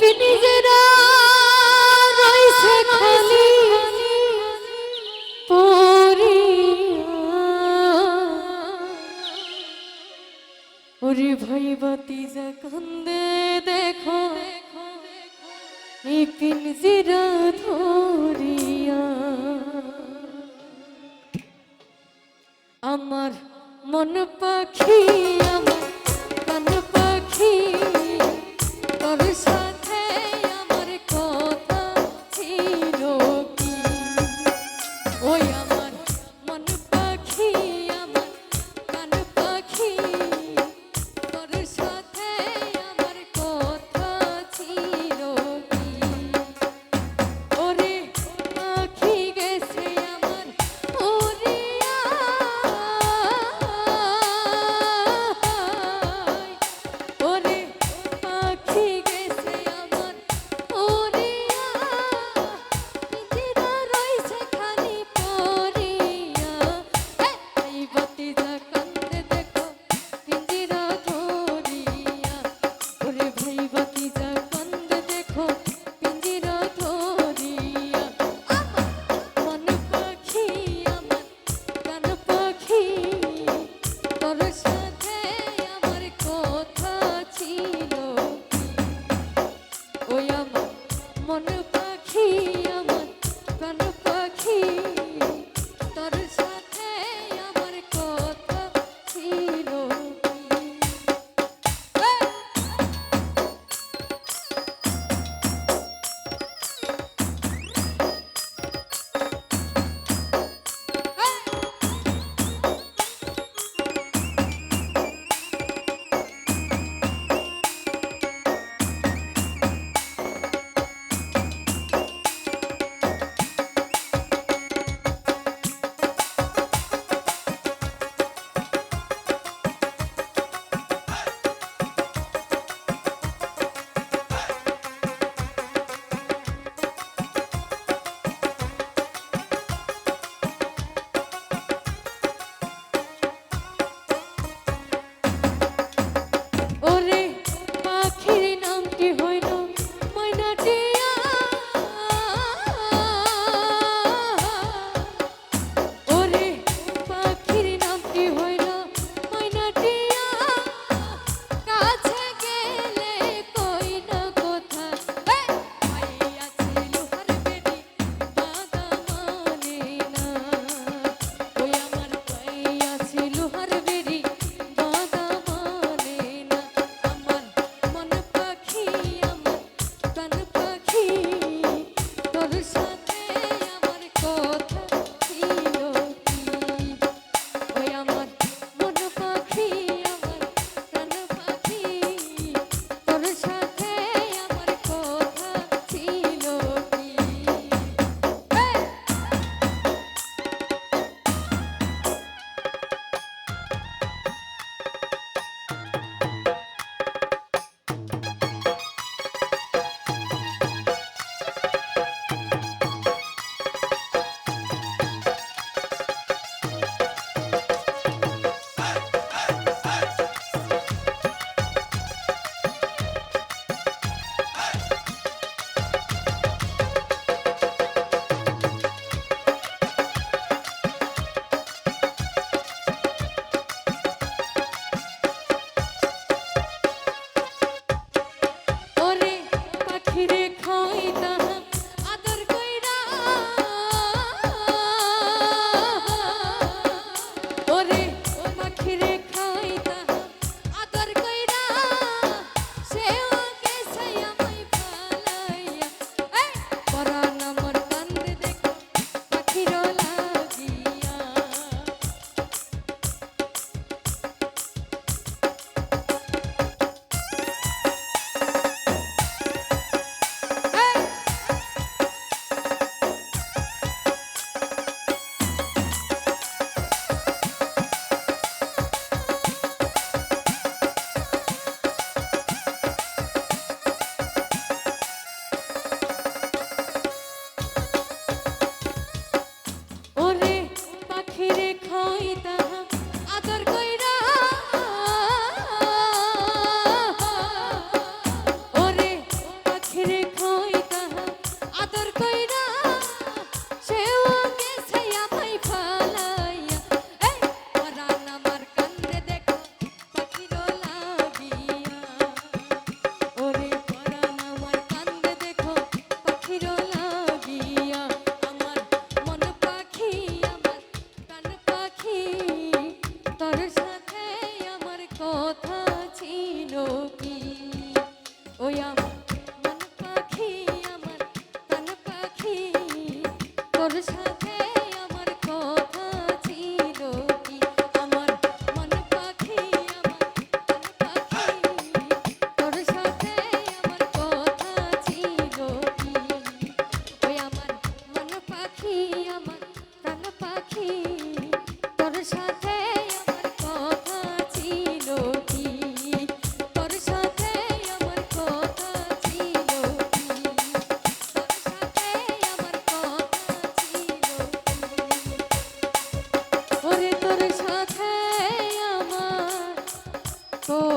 পিনিজেরা রইছে খালি ওরে ভাই ধরিয়া। আমার মন পাখি আমার কান পাখি তোর সাথে Satan. お